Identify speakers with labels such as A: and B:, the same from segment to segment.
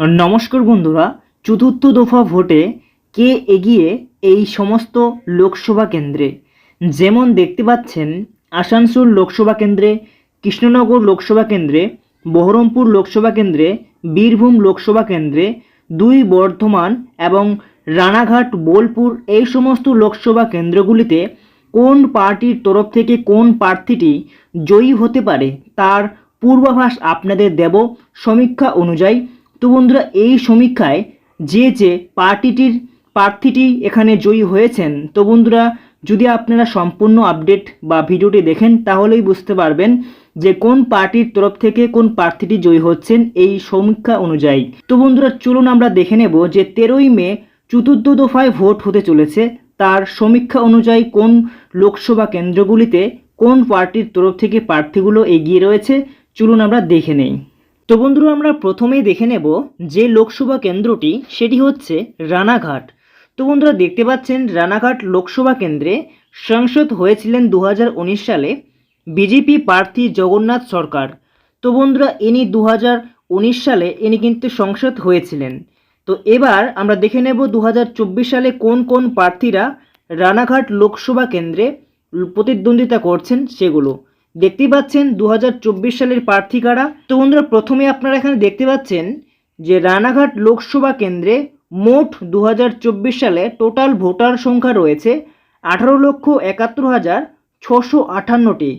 A: নমস্কার বন্ধুরা, চতুর্থ দফা ভোটে কে এগিয়ে এই সমস্ত লোকসভা কেন্দ্রে? যেমন দেখতে পাচ্ছেন, আসানসোল লোকসভা কেন্দ্রে, কৃষ্ণনগর লোকসভা কেন্দ্রে, বহরমপুর লোকসভা কেন্দ্রে, বীরভূম লোকসভা কেন্দ্রে, দুই বর্ধমান এবং রানাঘাট, বোলপুর এই সমস্ত লোকসভা কেন্দ্রগুলিতে কোন পার্টির তরফ থেকে কোন প্রার্থীটি জয়ী হতে পারে তার পূর্বাভাস আপনাদের দেব সমীক্ষা অনুযায়ী। তো বন্ধুরা, এই সমীক্ষায় যে যে পার্টিটির, প্রার্থীটি এখানে জয়ী হয়েছেন, তো বন্ধুরা, যদি আপনারা সম্পূর্ণ আপডেট বা ভিডিওটি দেখেন, তাহলেই বুঝতে পারবেন যে কোন পার্টির তরফ থেকে কোন প্রার্থীটি জয়ী হচ্ছেন এই সমীক্ষা অনুযায়ী। তো বন্ধুরা, চলুন আমরা দেখে নেব যে তেরোই মে চতুর্থ দফায় ভোট হতে চলেছে। তার সমীক্ষা অনুযায়ী কোন লোকসভা কেন্দ্রগুলিতে কোন পার্টির তরফ থেকে প্রার্থীগুলো এগিয়ে রয়েছে, চলুন আমরা দেখে নেই। তো বন্ধুরা, আমরা প্রথমেই দেখে নেব যে লোকসভা কেন্দ্রটি, সেটি হচ্ছে রানাঘাট। তো বন্ধুরা, দেখতে পাচ্ছেন রানাঘাট লোকসভা কেন্দ্রে সাংসদ হয়েছিলেন দু হাজার উনিশ সালে বিজেপি প্রার্থী জগন্নাথ সরকার। তো বন্ধুরা, ইনি দু হাজার উনিশ সালে ইনি কিন্তু সংসদ হয়েছিলেন। তো এবার আমরা দেখে নেব দু হাজার চব্বিশ সালে কোন কোন প্রার্থীরা রানাঘাট লোকসভা কেন্দ্রে প্রতিদ্বন্দ্বিতা করছেন সেগুলো। দেখতেই পাচ্ছেন দু হাজার চব্বিশ সালের প্রার্থী কারা? তো বন্ধুরা, প্রথমে আপনারা এখানে দেখতে পাচ্ছেন যে রানাঘাট লোকসভা কেন্দ্রে মোট দু হাজার চব্বিশ সালে টোটাল ভোটার সংখ্যা রয়েছে আঠারো লক্ষ একাত্তর হাজার ছশো আটান্নটি।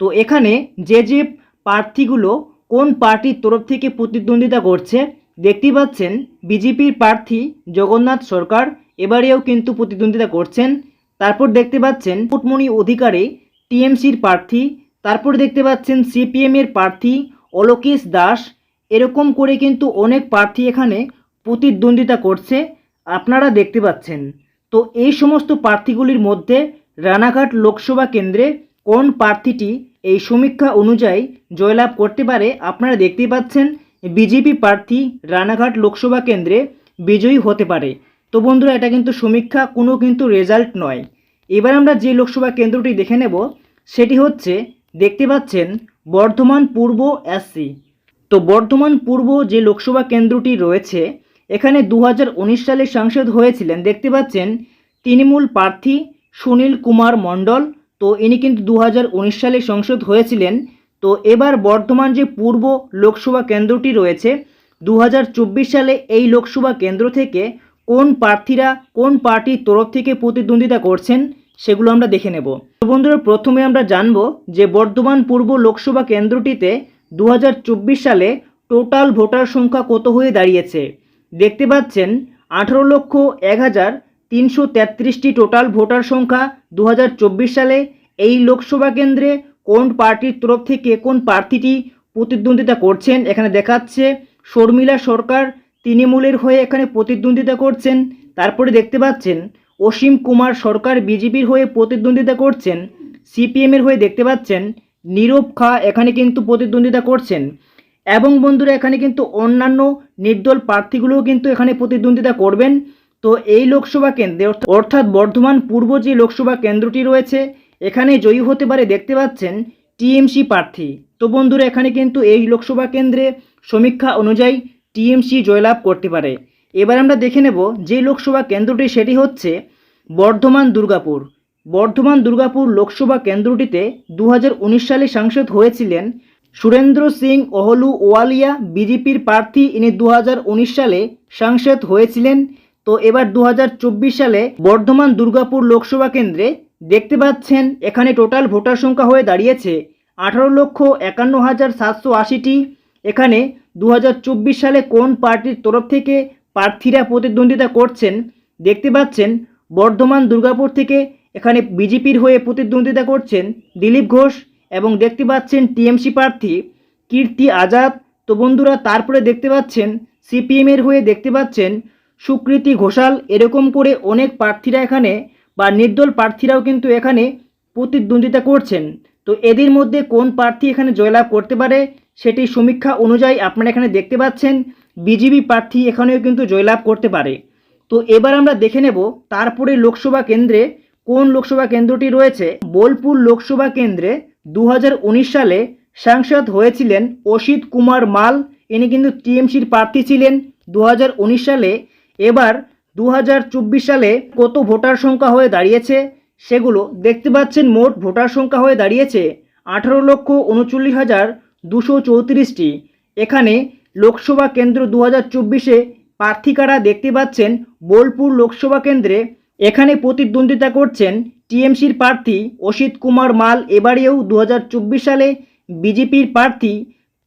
A: তো এখানে যে যে প্রার্থীগুলো কোন পার্টির তরফ থেকে প্রতিদ্বন্দ্বিতা করছে, দেখতেই পাচ্ছেন বিজেপির প্রার্থী জগন্নাথ সরকার, এবারেও কিন্তু প্রতিদ্বন্দ্বিতা করছেন। তারপর দেখতে পাচ্ছেন পুটমণি অধিকারী টিএমসির প্রার্থী তারপর দেখতে পাচ্ছেন সিপিএমের প্রার্থী অলোকেশ দাস। এরকম করে কিন্তু অনেক প্রার্থী এখানে প্রতিদ্বন্দ্বিতা করছে, আপনারা দেখতে পাচ্ছেন। তো এই সমস্ত প্রার্থীগুলির মধ্যে রানাঘাট লোকসভা কেন্দ্রে কোন প্রার্থীটি এই সমীক্ষা অনুযায়ী জয়লাভ করতে পারে, আপনারা দেখতেই পাচ্ছেন বিজেপি প্রার্থী রানাঘাট লোকসভা কেন্দ্রে বিজয়ী হতে পারে। তো বন্ধুরা, এটা কিন্তু সমীক্ষা, কোনো কিন্তু রেজাল্ট নয়। এবার আমরা যে লোকসভা কেন্দ্রটি দেখে নেব, সেটি হচ্ছে দেখতে পাচ্ছেন বর্ধমান পূর্ব এসসি তো বর্ধমান পূর্ব যে লোকসভা কেন্দ্রটি রয়েছে, এখানে দু হাজার উনিশ সালে সাংসদ হয়েছিলেন দেখতে পাচ্ছেন তৃণমূল প্রার্থী সুনীল কুমার মণ্ডল। তো ইনি কিন্তু দু হাজার উনিশ সালে সংসদ হয়েছিলেন। তো এবার বর্ধমান যে পূর্ব লোকসভা কেন্দ্রটি রয়েছে দু হাজার চব্বিশ সালে এই লোকসভা কেন্দ্র থেকে কোন প্রার্থীরা কোন পার্টির তরফ থেকে প্রতিদ্বন্দ্বিতা করছেন সেগুলো আমরা দেখে নেব। তো বন্ধুরা, প্রথমে আমরা জানব যে বর্ধমান পূর্ব লোকসভা কেন্দ্রটিতে দু হাজার চব্বিশ সালে টোটাল ভোটার সংখ্যা কত হয়ে দাঁড়িয়েছে? দেখতে পাচ্ছেন, আঠারো লক্ষ এক হাজার তিনশো তেত্রিশটি টোটাল ভোটার সংখ্যা দু হাজার চব্বিশ সালে। এই লোকসভা কেন্দ্রে কোন পার্টির তরফ থেকে কোন প্রার্থীটি প্রতিদ্বন্দ্বিতা করছেন এখানে দেখাচ্ছে শর্মিলা সরকার, তৃণমূলের হয়ে এখানে প্রতিদ্বন্দ্বিতা করছেন। তারপরে দেখতে পাচ্ছেন অসীম কুমার সরকার বিজেপির হয়ে প্রতিদ্বন্দ্বিতা করছেন। সিপিএমের হয়ে দেখতে পাচ্ছেন, নীরব খা এখানে কিন্তু প্রতিদ্বন্দ্বিতা করছেন এবং বন্ধুরা এখানে কিন্তু অন্যান্য নির্দল প্রার্থীগুলোও কিন্তু এখানে প্রতিদ্বন্দ্বিতা করবেন। তো এই লোকসভা কেন্দ্রে অর্থাৎ বর্ধমান পূর্ব যে লোকসভা কেন্দ্রটি রয়েছে, এখানে জয়ী হতে পারে দেখতে পাচ্ছেন টিএমসি প্রার্থী। তো বন্ধুরা এখানে কিন্তু এই লোকসভা কেন্দ্রে সমীক্ষা অনুযায়ী টিএমসি জয়লাভ করতে পারে। এবার আমরা দেখে নেব যে লোকসভা কেন্দ্রটি সেটি হচ্ছে বর্ধমান দুর্গাপুর। বর্ধমান দুর্গাপুর লোকসভা কেন্দ্রটিতে দু হাজার উনিশ সালে সাংসদ হয়েছিলেন সুরেন্দ্র সিং ওহলু ওয়ালিয়া, বিজেপির প্রার্থী। ইনি দু হাজার উনিশ সালে সাংসদ হয়েছিলেন। তো এবার দু হাজার চব্বিশ সালে বর্ধমান দুর্গাপুর লোকসভা কেন্দ্রে দেখতে পাচ্ছেন, এখানে টোটাল ভোটার সংখ্যা হয়ে দাঁড়িয়েছে আঠারো লক্ষ একান্ন হাজার সাতশো আশিটি। এখানে দু হাজার চব্বিশ সালে কোন পার্টির তরফ থেকে প্রার্থীরা প্রতিদ্বন্দ্বিতা করছেন, দেখতে পাচ্ছেন বর্ধমান, দুর্গাপুর থেকে এখানে বিজেপির হয়ে প্রতিদ্বন্দ্বিতা করছেন দিলীপ ঘোষ এবং দেখতে পাচ্ছেন টিএমসি প্রার্থী কীর্তি আজাদ। তো বন্ধুরা, তারপরে দেখতে পাচ্ছেন সিপিএমের হয়ে দেখতে পাচ্ছেন সুকৃতি ঘোষাল। এরকম করে অনেক প্রার্থীরা এখানে বা নির্দল প্রার্থীরাও কিন্তু এখানে প্রতিদ্বন্দ্বিতা করছেন। তো এদের মধ্যে কোন প্রার্থী এখানে জয়লাভ করতে পারে সেটি সমীক্ষা অনুযায়ী আপনারা এখানে দেখতে পাচ্ছেন। বিজেপি প্রার্থী এখানেও কিন্তু জয়লাভ করতে পারে। তো এবার আমরা দেখে নেব তারপরে লোকসভা কেন্দ্রে কোন লোকসভা কেন্দ্রটি রয়েছে। বোলপুর লোকসভা কেন্দ্রে দু হাজার উনিশ সালে সাংসদ হয়েছিলেন অসিত কুমার মাল। ইনি কিন্তু টিএমসির প্রার্থী ছিলেন দু হাজার উনিশ সালে। এবার দু হাজার চব্বিশ সালে কত ভোটার সংখ্যা হয়ে দাঁড়িয়েছে সেগুলো দেখতে পাচ্ছেন মোট ভোটার সংখ্যা হয়ে দাঁড়িয়েছে আঠারো লক্ষ উনচল্লিশ হাজার দুশো চৌত্রিশটি। এখানে লোকসভা কেন্দ্র দু হাজার চব্বিশে প্রার্থিকারা দেখতে পাচ্ছেন বোলপুর লোকসভা কেন্দ্রে এখানে প্রতিদ্বন্দ্বিতা করছেন টিএমসির প্রার্থী অসিত কুমার মাল। এবারেও দু হাজার চব্বিশ সালে বিজেপির প্রার্থী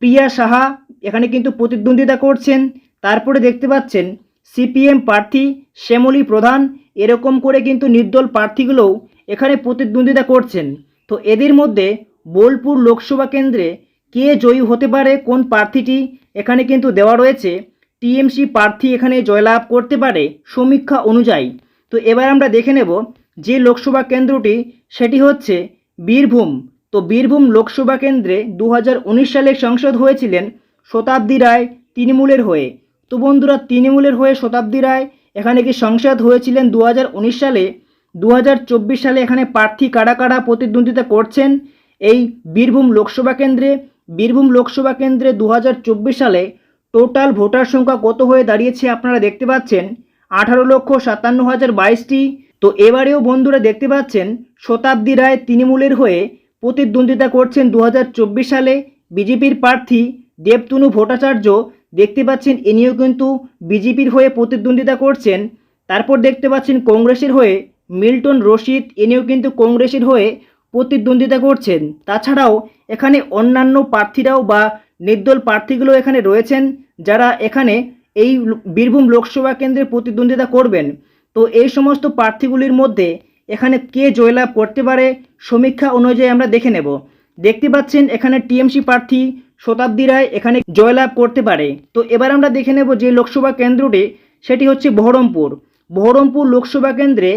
A: প্রিয়া সাহা এখানে কিন্তু প্রতিদ্বন্দ্বিতা করছেন। তারপরে দেখতে পাচ্ছেন সিপিএম প্রার্থী শ্যামলী প্রধান। এরকম করে কিন্তু নির্দল প্রার্থীগুলোও এখানে প্রতিদ্বন্দ্বিতা করছেন। তো এদের মধ্যে বোলপুর লোকসভা কেন্দ্রে কে জয়ী হতে পারে, কোন প্রার্থীটি এখানে কিন্তু দেওয়া রয়েছে। টিএমসি প্রার্থী এখানে জয়লাভ করতে পারে সমীক্ষা অনুযায়ী। তো এবার আমরা দেখে নেব যে লোকসভা কেন্দ্রটি, সেটি হচ্ছে বীরভূম। তো বীরভূম লোকসভা কেন্দ্রে দু হাজার উনিশ সালে সংসদ হয়েছিলেন শতাব্দী রায় তৃণমূলের হয়ে। তো বন্ধুরা, তৃণমূলের হয়ে শতাব্দী রায় এখানে কি সংসদ হয়েছিলেন দু হাজার উনিশ সালে? দু হাজার চব্বিশ সালে এখানে প্রার্থী কারা কারা প্রতিদ্বন্দ্বিতা করছেন? এই বীরভূম লোকসভা কেন্দ্রে, বীরভূম লোকসভা কেন্দ্রে দু হাজার চব্বিশ সালে টোটাল ভোটার সংখ্যা কত হয়ে দাঁড়িয়েছে আপনারা দেখতে পাচ্ছেন? আঠারো লক্ষ সাতান্ন হাজার বাইশটি। তো এবারেও বন্ধুরা দেখতে পাচ্ছেন, শতাব্দী রায় তৃণমূলের হয়ে প্রতিদ্বন্দ্বিতা করছেন দু হাজার চব্বিশ সালে বিজেপির প্রার্থী দেবতনু ভট্টাচার্য। দেখতে পাচ্ছেন, ইনিও কিন্তু বিজেপির হয়ে প্রতিদ্বন্দ্বিতা করছেন। তারপর দেখতে পাচ্ছেন, কংগ্রেসের হয়ে মিল্টন রশিদ, ইনিও কিন্তু কংগ্রেসের হয়ে প্রতিদ্বন্দ্বিতা করছেন। তাছাড়াও এখানে অন্যান্য প্রার্থীরাও বা নির্দল প্রার্থীগুলো এখানে রয়েছেন। যারা এখানে এই বীরভূম লোকসভা কেন্দ্রে প্রতিদ্বন্দ্বিতা করবেন, তো এই সমস্ত প্রার্থীগুলির মধ্যে এখানে কে জয়লাভ করতে পারে সমীক্ষা অনুযায়ী আমরা দেখে নেব। দেখতে পাচ্ছেন এখানে টিএমসি প্রার্থী শতাব্দী রায় এখানে জয়লাভ করতে পারে। তো এবার আমরা দেখে নেব যে লোকসভা কেন্দ্রটি, সেটি হচ্ছে বহরমপুর। বহরমপুর লোকসভা কেন্দ্রে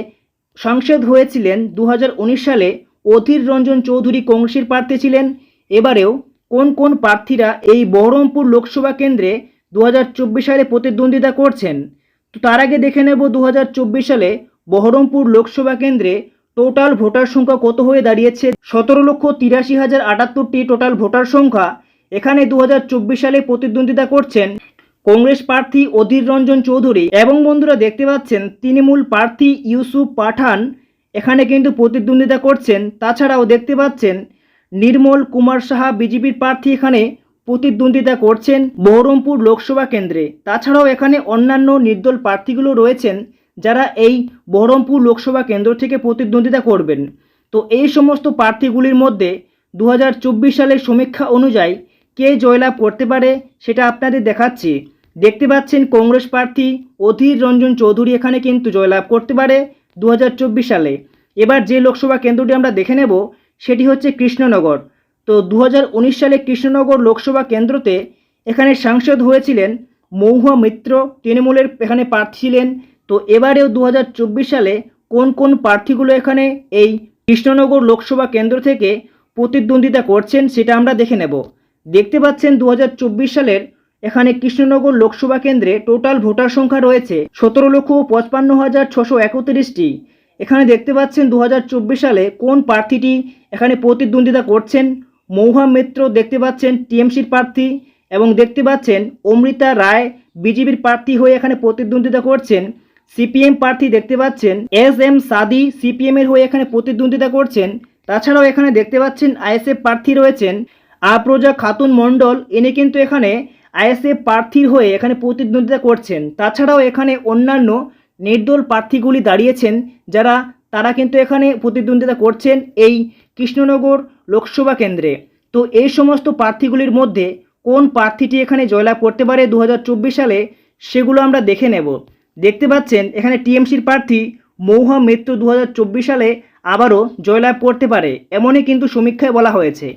A: সংসদ হয়েছিলেন দু হাজার উনিশ সালে অধীর রঞ্জন চৌধুরী কংগ্রেসের প্রার্থী ছিলেন। এবারেও কোন কোন প্রার্থীরা এই বহরমপুর লোকসভা কেন্দ্রে দু হাজার চব্বিশ সালে প্রতিদ্বন্দ্বিতা করছেন? তো তার আগে দেখে নেব দু হাজার চব্বিশ সালে বহরমপুর লোকসভা কেন্দ্রে টোটাল ভোটার সংখ্যা কত হয়ে দাঁড়িয়েছে? সতেরো লক্ষ তিরাশি হাজার আটাত্তরটি টোটাল ভোটার সংখ্যা। এখানে দু হাজার চব্বিশ সালে প্রতিদ্বন্দ্বিতা করছেন কংগ্রেস প্রার্থী অধীর রঞ্জন চৌধুরী এবং বন্ধুরা দেখতে পাচ্ছেন, তৃণমূল প্রার্থী ইউসুফ পাঠান এখানে কিন্তু প্রতিদ্বন্দ্বিতা করছেন। তাছাড়াও দেখতে পাচ্ছেন নির্মল কুমার সাহা বিজেপির প্রার্থী এখানে প্রতিদ্বন্দ্বিতা করছেন বহরমপুর লোকসভা কেন্দ্রে। তাছাড়াও এখানে অন্যান্য নির্দল প্রার্থীগুলো রয়েছেন যারা এই বহরমপুর লোকসভা কেন্দ্র থেকে প্রতিদ্বন্দ্বিতা করবেন। তো এই সমস্ত প্রার্থীগুলির মধ্যে দু হাজার চব্বিশ সালের সমীক্ষা অনুযায়ী কে জয়লাভ করতে পারে সেটা আপনাদের দেখাচ্ছি। দেখতে পাচ্ছেন কংগ্রেস প্রার্থী অধীর রঞ্জন চৌধুরী এখানে কিন্তু জয়লাভ করতে পারে দু হাজার চব্বিশ সালে। এবার যে লোকসভা কেন্দ্রটি আমরা দেখে নেব সেটি হচ্ছে কৃষ্ণনগর। তো দু হাজার উনিশ সালে কৃষ্ণনগর লোকসভা কেন্দ্রতে এখানে সাংসদ হয়েছিলেন মৌহা মিত্র। তৃণমূলের এখানে প্রার্থী ছিলেন। তো এবারেও দু হাজার চব্বিশ সালে কোন কোন প্রার্থীগুলো এখানে এই কৃষ্ণনগর লোকসভা কেন্দ্র থেকে প্রতিদ্বন্দ্বিতা করছেন সেটা আমরা দেখে নেব। দেখতে পাচ্ছেন দু হাজার চব্বিশ সালের এখানে কৃষ্ণনগর লোকসভা কেন্দ্রে টোটাল ভোটার সংখ্যা রয়েছে সতেরো লক্ষ পঁচপান্ন হাজার ছশো একত্রিশটি। এখানে দেখতে পাচ্ছেন দু হাজার চব্বিশ সালে কোন প্রার্থীটি এখানে প্রতিদ্বন্দ্বিতা করছেন? মৌহা মিত্র দেখতে পাচ্ছেন টিএমসির প্রার্থী এবং দেখতে পাচ্ছেন অমৃতা রায় বিজেপির প্রার্থী হয়ে এখানে প্রতিদ্বন্দ্বিতা করছেন। সিপিএম প্রার্থী দেখতে পাচ্ছেন এস এম সাদি সিপিএম এর হয়ে এখানে প্রতিদ্বন্দ্বিতা করছেন। তাছাড়াও এখানে দেখতে পাচ্ছেন আইএসএফ প্রার্থী রয়েছেন আপ্রজা খাতুন মণ্ডল। ইনি কিন্তু এখানে আইএসএফ প্রার্থীর হয়ে এখানে প্রতিদ্বন্দ্বিতা করছেন। তাছাড়াও এখানে অন্যান্য নির্দল প্রার্থীগুলি দাঁড়িয়েছেন, যারা, তারা কিন্তু এখানে প্রতিদ্বন্দ্বিতা করছেন এই কৃষ্ণনগর লোকসভা কেন্দ্রে। তো এই সমস্ত প্রার্থীগুলির মধ্যে কোন প্রার্থীটি এখানে জয়লাভ করতে পারে দু হাজার চব্বিশ সালে, সেগুলো আমরা দেখে নেব। দেখতে পাচ্ছেন, এখানে টিএমসির প্রার্থী মৌহা মৃত্যু দু সালে আবারও জয়লাভ করতে পারে, এমনই কিন্তু সমীক্ষায় বলা হয়েছে।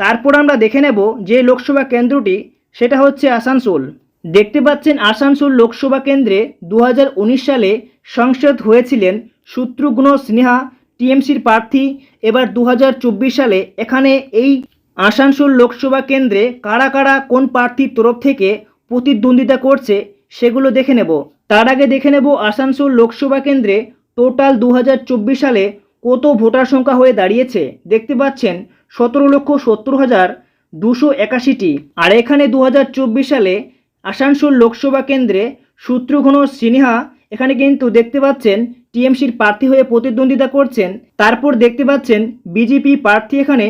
A: তারপর আমরা দেখে নেব যে লোকসভা কেন্দ্রটি, সেটা হচ্ছে আসানসোল। দেখতে পাচ্ছেন আসানসোল লোকসভা কেন্দ্রে দু হাজার উনিশ সালে সংসদ হয়েছিলেন শত্রুঘ্ন সিনহা, টিএমসির প্রার্থী। এবার দু হাজার চব্বিশ সালে এখানে এই আসানসোল লোকসভা কেন্দ্রে কারা কারা কোন প্রার্থীর তরফ থেকে প্রতিদ্বন্দ্বিতা করছে সেগুলো দেখে নেব। তার আগে দেখে নেব আসানসোল লোকসভা কেন্দ্রে টোটাল দু হাজার চব্বিশ সালে কত ভোটার সংখ্যা হয়ে দাঁড়িয়েছে। দেখতে পাচ্ছেন সতেরো লক্ষ সত্তর হাজার দুশো একাশিটি। আর এখানে দু হাজার চব্বিশ সালে আসানসোল লোকসভা কেন্দ্রে শত্রুঘ্ন সিনহা এখানে কিন্তু দেখতে পাচ্ছেন টিএমসির প্রার্থী হয়ে প্রতিদ্বন্দ্বিতা করছেন। তারপর দেখতে পাচ্ছেন বিজেপি প্রার্থী এখানে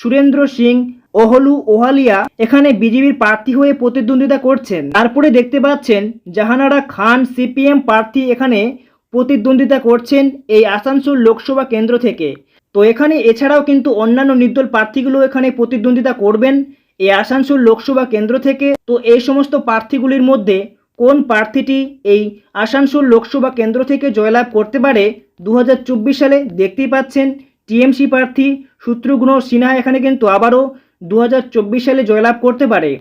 A: সুরেন্দ্র সিং ওহলু ওহালিয়া এখানে বিজেপির প্রার্থী হয়ে প্রতিদ্বন্দ্বিতা করছেন। তারপরে দেখতে পাচ্ছেন জাহানারা খান সিপিএম প্রার্থী এখানে প্রতিদ্বন্দ্বিতা করছেন এই আসানসোল লোকসভা কেন্দ্র থেকে। তো এখানে এছাড়াও কিন্তু অন্যান্য নির্দল প্রার্থীগুলো এখানে প্রতিদ্বন্দ্বিতা করবেন। এই আসানসোল লোকসভা কেন্দ্র থেকে। তো এই সমস্ত প্রার্থীগুলির মধ্যে কোন প্রার্থীটি এই আসানসোল লোকসভা কেন্দ্র থেকে জয়লাভ করতে পারে? দু হাজার চব্বিশ সালে দেখতেই পাচ্ছেন, টিএমসি প্রার্থী শত্রুঘ্ন সিনহা এখানে কিন্তু আবারও দু হাজার চব্বিশ সালে জয়লাভ করতে পারে।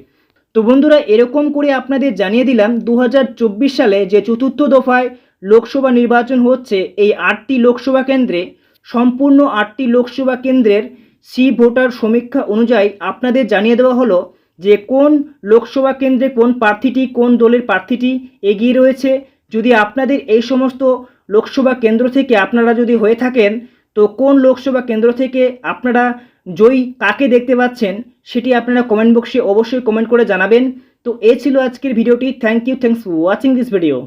A: তো বন্ধুরা, এরকম করে আপনাদের জানিয়ে দিলাম দু হাজার চব্বিশ সালে যে চতুর্থ দফায় লোকসভা নির্বাচন হচ্ছে, এই আটটি লোকসভা কেন্দ্রে, সম্পূর্ণ আটটি লোকসভা কেন্দ্রের সি ভোটার সমীক্ষা অনুযায়ী আপনাদের জানিয়ে দেওয়া হলো যে কোন লোকসভা কেন্দ্রে কোন প্রার্থীটি, কোন দলের প্রার্থীটি এগিয়ে রয়েছে। যদি আপনাদের এই সমস্ত লোকসভা কেন্দ্র থেকে আপনারা যদি হয়ে থাকেন, তো কোন লোকসভা কেন্দ্র থেকে আপনারা জয়ী কাকে দেখতে পাচ্ছেন সেটি আপনারা কমেন্ট বক্সে অবশ্যই কমেন্ট করে জানাবেন। তো এ ছিল আজকের ভিডিওটি। Thank you thanks watching this video